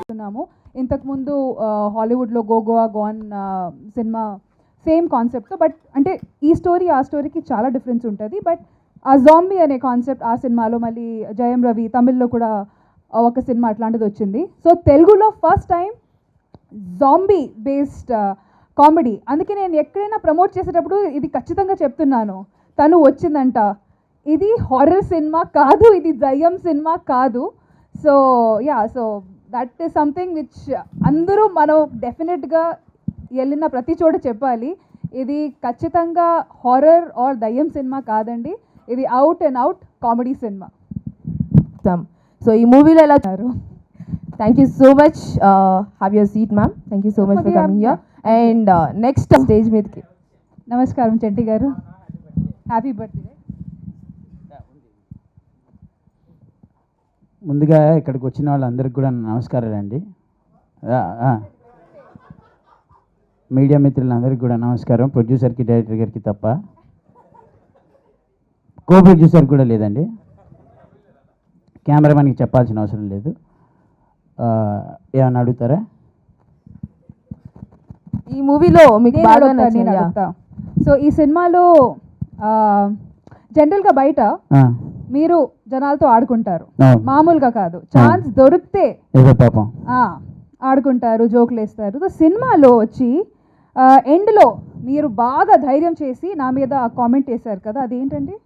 చూస్తున్నాము. ఇంతకుముందు హాలీవుడ్లో go Goa gone cinema same concept but అంటే ఈ స్టోరీ ఆ స్టోరీకి చాలా డిఫరెన్స్ ఉంటుంది. బట్ ఆ జాంబీ అనే కాన్సెప్ట్ ఆ సినిమాలో మళ్ళీ జయం రవి తమిళ్ళో కూడా ఒక సినిమా అట్లాంటిది వచ్చింది. సో తెలుగులో first time zombie based comedy. అందుకే నేను ఎక్కడైనా ప్రమోట్ చేసేటప్పుడు ఇది ఖచ్చితంగా చెప్తున్నాను. తను వచ్చిందంట. ఇది హారర్ సినిమా కాదు ఇది దయ్యం సినిమా కాదు. So ya so that is something which అందరూ మనం డెఫినెట్గా వెళ్ళిన ప్రతి చోట చెప్పాలి. ఇది ఖచ్చితంగా హారర్ ఆర్ దయ్యం సినిమా కాదండి. ఇది out and out comedy cinema so ఈ మూవీలో ఎలా thank you so much have your seat ma'am thank you so much for coming here and next stage మీదకి. నమస్కారం చెట్టి గారు. హ్యాపీ బర్త్డే ముందుగా ఇక్కడికి వచ్చిన వాళ్ళందరికీ కూడా నమస్కారాలండి. మీడియా మిత్రులందరికీ కూడా నమస్కారం. ప్రొడ్యూసర్కి డైరెక్టర్ గారికి తప్ప. కో ప్రొడ్యూసర్ కూడా లేదండి. కెమెరామెన్కి చెప్పాల్సిన అవసరం లేదు. ఆ, ఏమన్నా అడుగుతారా? ఈ మూవీలో మీకు బాగా సో ఈ సినిమాలో జనరల్గా బయట ఆ, మీరు జనాలతో ఆడుకుంటారు. మామూలుగా కాదు. ఛాన్స్ దొరికితే ఆడుకుంటారు జోకులు వేస్తారు సో సినిమాలో వచ్చి ఎండ్లో మీరు బాగా ధైర్యం చేసి నా మీద కామెంట్ చేశారు కదా అదేంటండి?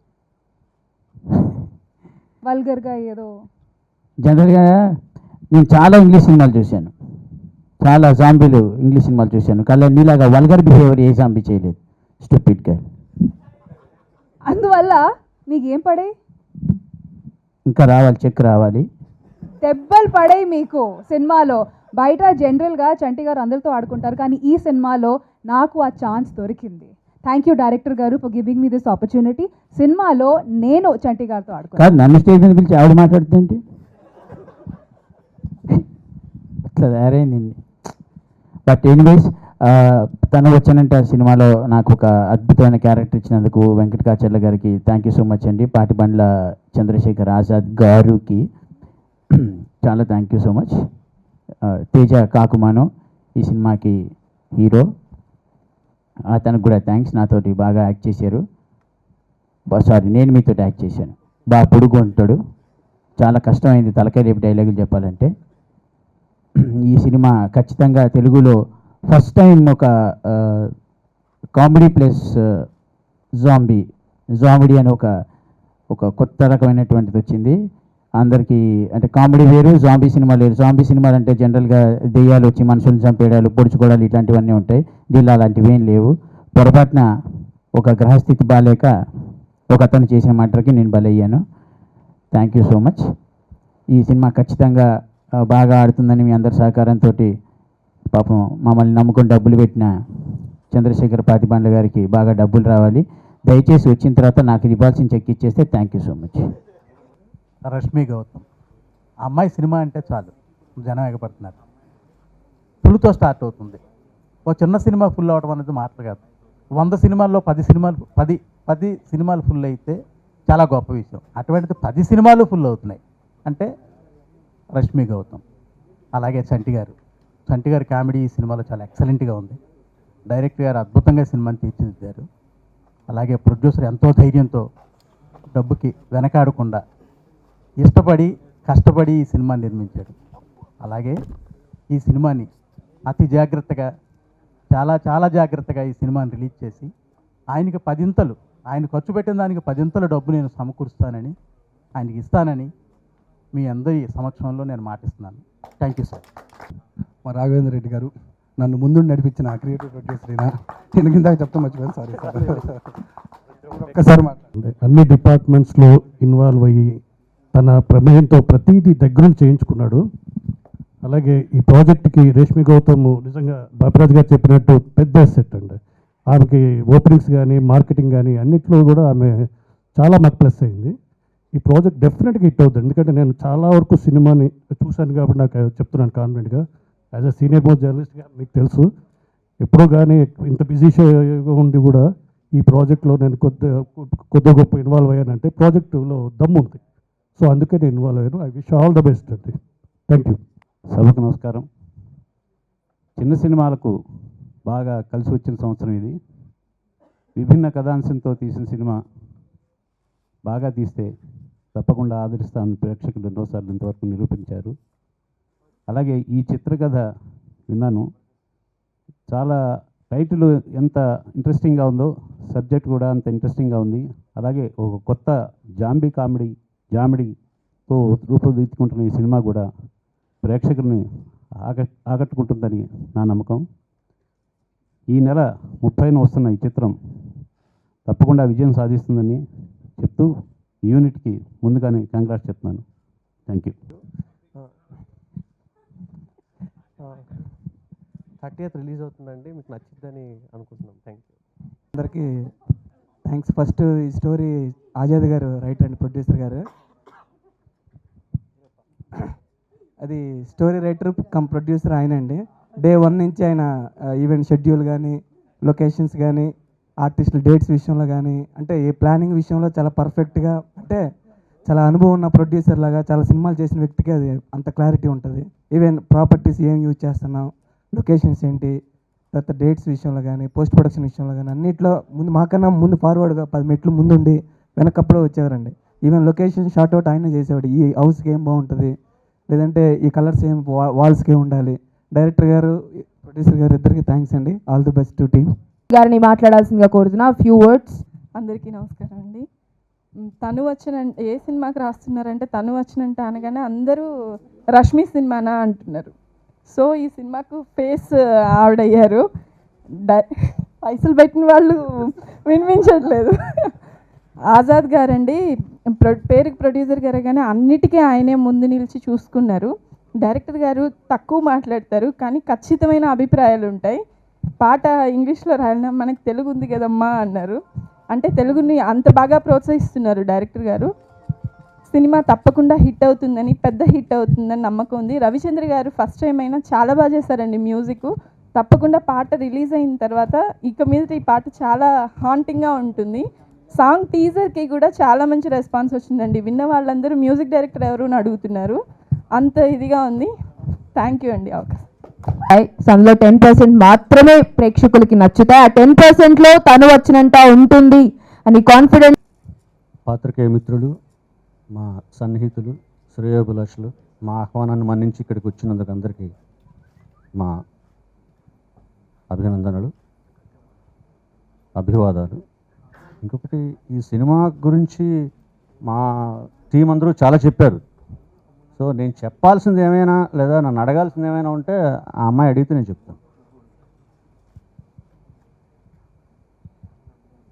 వల్గర్గా ఏదో. జనరల్గా నేను చాలా ఇంగ్లీష్ సినిమాలు చూశాను. చాలా జాంబీలు ఇంగ్లీష్ సినిమాలు చూశాను. కానీ నీలాగా వల్గర్ బిహేవియర్ ఏ జాంబీ చేయలేదు. స్టూపిడ్ అందువల్ల మీకు ఏం పడాయి ఇంకా రావాలి చెక్ రావాలి. దెబ్బలు పడాయి మీకు సినిమాలో. బయట జనరల్గా చంటి గారు అందరితో ఆడుకుంటారు కానీ ఈ సినిమాలో నాకు ఆ ఛాన్స్ దొరికింది. థ్యాంక్ యూ డైరెక్టర్ గారు for giving me this opportunity. సినిమాలో నేను చంటి గారితో ఆడుకున్నాను కాదు నన్ను స్టేజ్ మీద పిలిచి ఆవిడ మాట్లాడుతుందండి అట్లా తయారైంది. బట్ ఎనీవేస్ తను వచ్చానంటే ఆ సినిమాలో నాకు ఒక అద్భుతమైన క్యారెక్టర్ ఇచ్చినందుకు వెంకటకాచర్ల గారికి థ్యాంక్ యూ సో మచ్ అండి. పాటిబండ్ల చంద్రశేఖర్ ఆజాద్ గారుకి చాలా thank you so much Teja Kakumanu ఈ సినిమాకి హీరో. అతనికి కూడా థ్యాంక్స్ నాతోటి బాగా యాక్ట్ చేశారు. సారీ నేను మీతో యాక్ట్ చేశాను. బాగా పొడుగు ఉంటాడు. చాలా కష్టమైంది తలకాయ రేపు డైలాగులు చెప్పాలంటే. ఈ సినిమా ఖచ్చితంగా తెలుగులో ఫస్ట్ టైం ఒక కామెడీ ప్లస్ జాంబీ జాంబిడీ అని ఒక ఒక కొత్త రకమైనటువంటిది వచ్చింది. అందరికీ అంటే కామెడీ వేరు జాంబీ సినిమా లేరు జాంబీ సినిమాలు అంటే జనరల్గా దెయ్యాలు వచ్చి మనుషులను చంపేయడాలు పొడుచుకోవడాలు ఇట్లాంటివన్నీ ఉంటాయి. దీనిలో అలాంటివి ఏం లేవు. పొరపాటున ఒక గ్రహస్థితి బాగాలేక ఒక అతను చేసిన మటర్కి నేను బలయ్యాను థ్యాంక్ యూ సో మచ్. ఈ సినిమా ఖచ్చితంగా బాగా ఆడుతుందని మీ అందరి సహకారంతో పాపం మమ్మల్ని నమ్ముకొని డబ్బులు పెట్టిన చంద్రశేఖర్ పాతిబండ్ల గారికి బాగా డబ్బులు రావాలి. దయచేసి వచ్చిన తర్వాత నాకు ఇవ్వాల్సిన చెక్ ఇచ్చేస్తే thank you so much Rashmi Gautam అమ్మాయి సినిమా అంటే చాలు. జనం ఎగపడుతున్నారు ఫుల్తో స్టార్ట్ అవుతుంది. ఒక చిన్న సినిమా ఫుల్ అవడం అనేది మాటలు కాదు. వంద సినిమాల్లో పది సినిమాలు పది పది సినిమాలు ఫుల్ అయితే చాలా గొప్ప విషయం. అటువంటిది పది సినిమాలు ఫుల్ అవుతున్నాయి. అంటే రష్మి గౌతమ్ అలాగే చంటి గారు. చంటి గారి కామెడీ ఈ సినిమాలో చాలా ఎక్సలెంట్గా ఉంది. డైరెక్టర్ గారు అద్భుతంగా సినిమాని తీర్చిదిద్దారు. అలాగే ప్రొడ్యూసర్ ఎంతో ధైర్యంతో డబ్బుకి వెనకాడకుండా ఇష్టపడి కష్టపడి ఈ సినిమాని నిర్మించాడు. అలాగే ఈ సినిమాని అతి జాగ్రత్తగా చాలా చాలా జాగ్రత్తగా ఈ సినిమాని రిలీజ్ చేసి ఆయనకి పదింతలు ఆయన ఖర్చు పెట్టిన దానికి పదింతల డబ్బు నేను సమకూరుస్తానని ఆయనకి ఇస్తానని మీ అందరి సమక్షంలో నేను మాటిస్తున్నాను. థ్యాంక్ యూ సార్ మా రాఘవేంద్ర రెడ్డి గారు నన్ను ముందు నడిపించిన క్రియేటివ్ ప్రొడ్యూసర్ అయినా. నేను కింద చెప్తా మర్చిపోయాను సారీ సార్ ఒక్కసారి మాట్లాడండి. అన్ని డిపార్ట్మెంట్స్లో ఇన్వాల్వ్ అయ్యి తన ప్రమేయంతో ప్రతిదీ దగ్గరుండి చేయించుకున్నాడు. అలాగే ఈ ప్రాజెక్ట్కి రేష్మి గౌతమ్ నిజంగా బాపిరాజ్ గారు చెప్పినట్టు పెద్ద సెట్ అండి. ఆమెకి ఓపెనింగ్స్ కానీ మార్కెటింగ్ కానీ అన్నిట్లో కూడా ఆమె చాలా మాకు ప్లస్ అయింది. ఈ ప్రాజెక్ట్ డెఫినెట్గా హిట్ అవుతుంది ఎందుకంటే నేను చాలా వరకు సినిమాని చూశాను కాబట్టి నాకు చెప్తున్నాను కాన్ఫిడెంట్గా యాజ్ అ సీనియర్ మోస్ట్ జర్నలిస్ట్గా మీకు తెలుసు. ఎప్పుడూ కానీ ఇంత బిజీ ఉండి కూడా ఈ ప్రాజెక్ట్లో నేను కొద్ది కొద్ది గొప్ప ఇన్వాల్వ్ అయ్యానంటే ప్రాజెక్టులో దమ్ము ఉంది. సో అందుకే నేను ఇన్వాల్వ్ అయ్యాను. I wish all the best అండి. Thank you. సభకు నమస్కారం. చిన్న సినిమాలకు బాగా కలిసి వచ్చిన సంవత్సరం ఇది. విభిన్న కథాంశంతో తీసిన సినిమా బాగా తీస్తే తప్పకుండా ఆదరిస్తామని ప్రేక్షకులు ఎన్నోసార్లు ఇంతవరకు నిరూపించారు. అలాగే ఈ చిత్రకథ విన్నాను. చాలా టైటిల్ ఎంత ఇంట్రెస్టింగ్గా ఉందో సబ్జెక్ట్ కూడా అంత ఇంట్రెస్టింగ్గా ఉంది. అలాగే ఒక కొత్త జాంబీ కామెడీ జామిడీతో రూపుదిద్దుకుంటున్న ఈ సినిమా కూడా ప్రేక్షకుల్ని ఆక ఆకట్టుకుంటుందని నా నమ్మకం. ఈ నెల ముప్పైన వస్తున్న ఈ చిత్రం తప్పకుండా విజయం సాధిస్తుందని చెప్తూ యూనిట్కి ముందుగానే కంగ్రాట్స్ చెప్తున్నాను. Thank you thirty eighth release అవుతుందండి మీకు నచ్చిద్దని అనుకుంటున్నాం. థ్యాంక్ యూ అందరికీ థ్యాంక్స్ ఫస్ట్ ఈ స్టోరీ ఆజాద్ గారు రైటర్ అండ్ ప్రొడ్యూసర్ గారు. అది స్టోరీ రైటర్ కమ్ ప్రొడ్యూసర్ ఆయన అండి డే వన్ నుంచి ఆయన ఈవెంట్ షెడ్యూల్ కానీ లొకేషన్స్ కానీ ఆర్టిస్టుల డేట్స్ విషయంలో కానీ అంటే ఏ ప్లానింగ్ విషయంలో చాలా పర్ఫెక్ట్గా అంటే చాలా అనుభవం ఉన్న ప్రొడ్యూసర్ లాగా చాలా సినిమాలు చేసిన వ్యక్తికి అది అంత క్లారిటీ ఉంటుంది. ఈవెన్ ప్రాపర్టీస్ ఏం యూజ్ చేస్తున్నాం లొకేషన్స్ ఏంటి తర్వాత డేట్స్ విషయంలో కానీ పోస్ట్ ప్రొడక్షన్ విషయంలో కానీ అన్నిట్లో ముందు మాకన్నా ముందు ఫార్వర్డ్గా పది మెట్లు ముందుండి వెనకప్పుడు వచ్చేవారండి. ఈవెన్ లొకేషన్ షార్ట్ అవుట్ ఆయన చేసేవాడు. ఈ హౌస్కి ఏం బాగుంటుంది? లేదంటే ఈ కలర్స్ ఏం వాల్స్కి ఏం ఉండాలి? డైరెక్టర్ గారు ప్రొడ్యూసర్ గారు ఇద్దరికి థ్యాంక్స్ అండి. All the best to team గారిని మాట్లాడాల్సిందిగా కోరుతున్నా. ఫ్యూ వర్డ్స్ అందరికీ నమస్కారం అండి. తను వచ్చిన ఏ సినిమాకి రాస్తున్నారంటే తను వచ్చినంట అనగానే అందరూ రష్మి సినిమానా అంటున్నారు. సో ఈ సినిమాకు ఫేస్ ఆవిడయ్యారు. డై- పైసలు పెట్టిన వాళ్ళు వినిపించట్లేదు. ఆజాద్ గారండి ప్రొ పేరుకి ప్రొడ్యూసర్ గారే కానీ అన్నిటికీ ఆయనే ముందు నిలిచి చూసుకున్నారు. డైరెక్టర్ గారు తక్కువ మాట్లాడతారు కానీ ఖచ్చితమైన అభిప్రాయాలు ఉంటాయి పాట ఇంగ్లీష్లో రాయాలన్నా మనకు తెలుగు ఉంది కదమ్మా అన్నారు. అంటే తెలుగుని అంత బాగా ప్రోత్సహిస్తున్నారు డైరెక్టర్ గారు. సినిమా తప్పకుండా హిట్ అవుతుందని పెద్ద హిట్ అవుతుందని నమ్మకం ఉంది. రవిచంద్ర గారు ఫస్ట్ టైం అయినా చాలా బాగా చేశారండి మ్యూజిక్. తప్పకుండా పాట రిలీజ్ అయిన తర్వాత ఇక మీద ఈ పాట చాలా హాంటింగ్గా ఉంటుంది. సాంగ్ టీజర్కి కూడా చాలా మంచి రెస్పాన్స్ వచ్చిందండి. విన్న వాళ్ళందరూ మ్యూజిక్ డైరెక్టర్ ఎవరు అడుగుతున్నారు. అంత ఇదిగా ఉంది. థ్యాంక్ యూ అండి. అవకాశం సన్లో టెన్ పర్సెంట్ మాత్రమే ప్రేక్షకులకి నచ్చుతాయి. ఆ టెన్ పర్సెంట్లో తను వచ్చినంత ఉంటుంది అని కాన్ఫిడెంట్ పాత్రికేయ మిత్రులు మా సన్నిహితులు శ్రేయోభిలాషులు మా ఆహ్వానాన్ని మన్నించి ఇక్కడికి వచ్చినందుకు అందరికీ మా అభినందనలు అభివాదాలు. ఇంకొకటి ఈ సినిమా గురించి మా టీం అందరూ చాలా చెప్పారు. సో నేను చెప్పాల్సింది ఏమైనా లేదా నన్ను అడగాల్సింది ఏమైనా ఉంటే ఆ అమ్మాయి అడిగితే నేను చెప్తాను.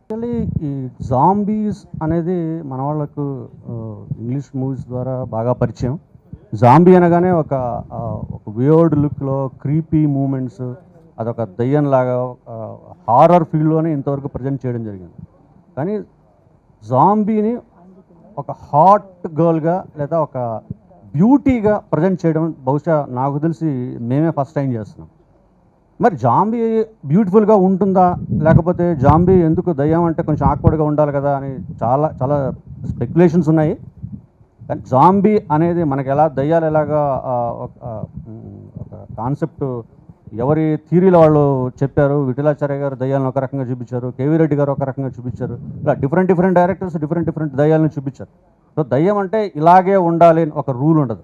యాక్చువల్లీ ఈ జాంబీస్ అనేది మన వాళ్ళకు ఇంగ్లీష్ మూవీస్ ద్వారా బాగా పరిచయం. జాంబీ అనగానే ఒక ఒక వియర్డ్ లుక్లో క్రీపీ మూమెంట్స్ అదొక దయ్యంలాగా హారర్ ఫీల్డ్లోనే ఇంతవరకు ప్రజెంట్ చేయడం జరిగింది. కానీ జాంబీని ఒక హాట్ గర్ల్గా లేదా ఒక బ్యూటీగా ప్రజెంట్ చేయడం బహుశా నాకు తెలిసి మేమే ఫస్ట్ టైం చేస్తున్నాం. మరి జాంబీ బ్యూటిఫుల్గా ఉంటుందా? లేకపోతే జాంబీ ఎందుకు దయ్యం అంటే కొంచెం ఆక్వర్డ్గా ఉండాలి కదా అని చాలా చాలా స్పెక్యులేషన్స్ ఉన్నాయి. కానీ జాంబీ అనేది మనకి ఎలా దయ్యాలు ఎలాగా ఒక ఒక కాన్సెప్ట్ ఎవరి థీరీలో వాళ్ళు చెప్పారు? విఠలాచార్య గారు దయ్యాలను ఒక రకంగా చూపించారు. కేవీ రెడ్డి గారు ఒక రకంగా చూపించారు. ఇలా different different directors different different దయ్యాలను చూపించారు. సో దయ్యం అంటే ఇలాగే ఉండాలి అని ఒక రూల్ ఉండదు.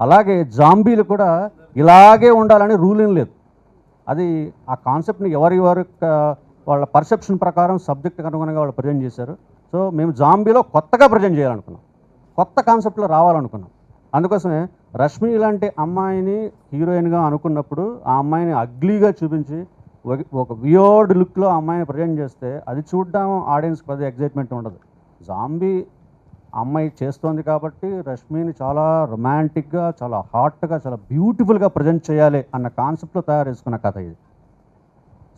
అలాగే జాంబీలు కూడా ఇలాగే ఉండాలని రూల్ ఏం లేదు. అది ఆ కాన్సెప్ట్ని ఎవరి వారి వాళ్ళ పర్సెప్షన్ ప్రకారం సబ్జెక్ట్ అనుగుణంగా వాళ్ళు ప్రజెంట్ చేశారు. సో మేము జాంబీలో కొత్తగా ప్రజెంట్ చేయాలనుకున్నాం. కొత్త కాన్సెప్ట్లో రావాలనుకున్నాం. అందుకోసమే రష్మి లాంటి అమ్మాయిని హీరోయిన్గా అనుకున్నప్పుడు ఆ అమ్మాయిని అగ్లీగా చూపించి ఒక- వియోర్డ్ లుక్లో ఆ అమ్మాయిని ప్రజెంట్ చేస్తే అది చూడడం ఆడియన్స్కి పెద్ద ఎగ్జైట్మెంట్ ఉండదు. జాంబీ అమ్మాయి చేస్తోంది కాబట్టి రష్మిని చాలా రొమాంటిక్గా చాలా హాట్గా చాలా బ్యూటిఫుల్గా ప్రజెంట్ చేయాలి అన్న కాన్సెప్ట్లో తయారు చేసుకున్న కథ ఇది.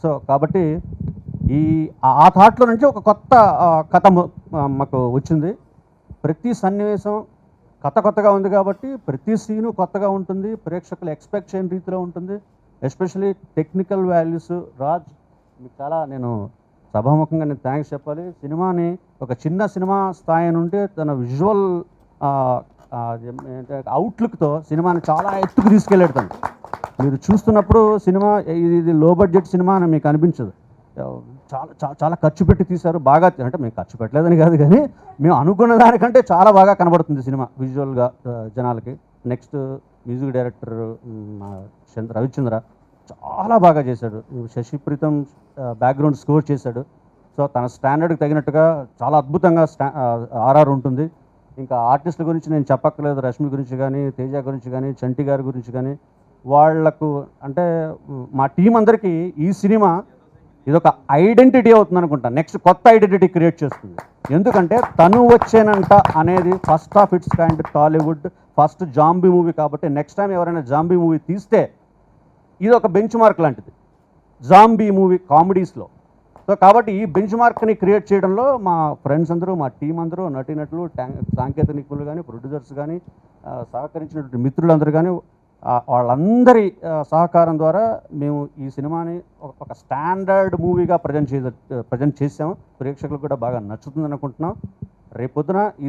సో కాబట్టి ఈ ఆ- థాట్లో నుంచి ఒక కొత్త కథ మాకు వచ్చింది. ప్రతి సన్నివేశం కథ కొత్తగా ఉంది కాబట్టి ప్రతి సీను కొత్తగా ఉంటుంది. ప్రేక్షకులు ఎక్స్పెక్ట్ చేయని రీతిలో ఉంటుంది. Especially technical values. రాజ్ మీకు చాలా నేను సభాముఖంగా నేను థ్యాంక్స్ చెప్పాలి. సినిమాని ఒక చిన్న సినిమా స్థాయి నుండి తన విజువల్ అవుట్లుక్తో సినిమాని చాలా ఎత్తుకు తీసుకెళ్ళాడు తను మీరు చూస్తున్నప్పుడు సినిమా ఇది ఇది లో బడ్జెట్ సినిమా అని మీకు అనిపించదు. చాలా చాలా ఖర్చు పెట్టి తీశారు. బాగా అంటే మేము ఖర్చు పెట్టలేదని కాదు కానీ మేము అనుకున్న దానికంటే చాలా బాగా కనబడుతుంది సినిమా విజువల్గా జనాలకి. Next music director Chandra Ravichandra చాలా బాగా చేశాడు. శశి ప్రీతం బ్యాక్గ్రౌండ్ స్కోర్ చేశాడు. సో తన స్టాండర్డ్కి తగినట్టుగా చాలా అద్భుతంగా స్టా ఆర్ఆర్ ఉంటుంది. ఇంకా ఆర్టిస్టుల గురించి నేను చెప్పక్కర్లేదు. రష్మి గురించి కానీ తేజ గురించి కానీ చంటి గారి గురించి కానీ వాళ్ళకు అంటే మా టీం అందరికీ ఈ సినిమా ఇదొక ఐడెంటిటీ అవుతుంది అనుకుంటా నెక్స్ట్ కొత్త ఐడెంటిటీ క్రియేట్ చేస్తుంది. ఎందుకంటే తను వచ్చేనంట అనేది first of its kind Tollywood first zombie movie కాబట్టి నెక్స్ట్ టైం ఎవరైనా జాంబీ మూవీ తీస్తే ఇది ఒక బెంచ్ మార్క్ లాంటిది. జాంబీ మూవీ కామెడీస్లో సో కాబట్టి ఈ బెంచ్ మార్క్ని క్రియేట్ చేయడంలో మా ఫ్రెండ్స్ అందరూ మా టీం అందరూ నటీనటులు ట్యాంక్ సాంకేతిక నిపుణులు కానీ ప్రొడ్యూసర్స్ కానీ సహకరించినటువంటి మిత్రులందరూ కానీ వాళ్ళందరి సహకారం ద్వారా మేము ఈ సినిమాని ఒక- స్టాండర్డ్ మూవీగా ప్రజెంట్ చే ప్రజెంట్ చేసాము. ప్రేక్షకులకు కూడా బాగా నచ్చుతుంది అనుకుంటున్నాం రేపొద్దున ఈ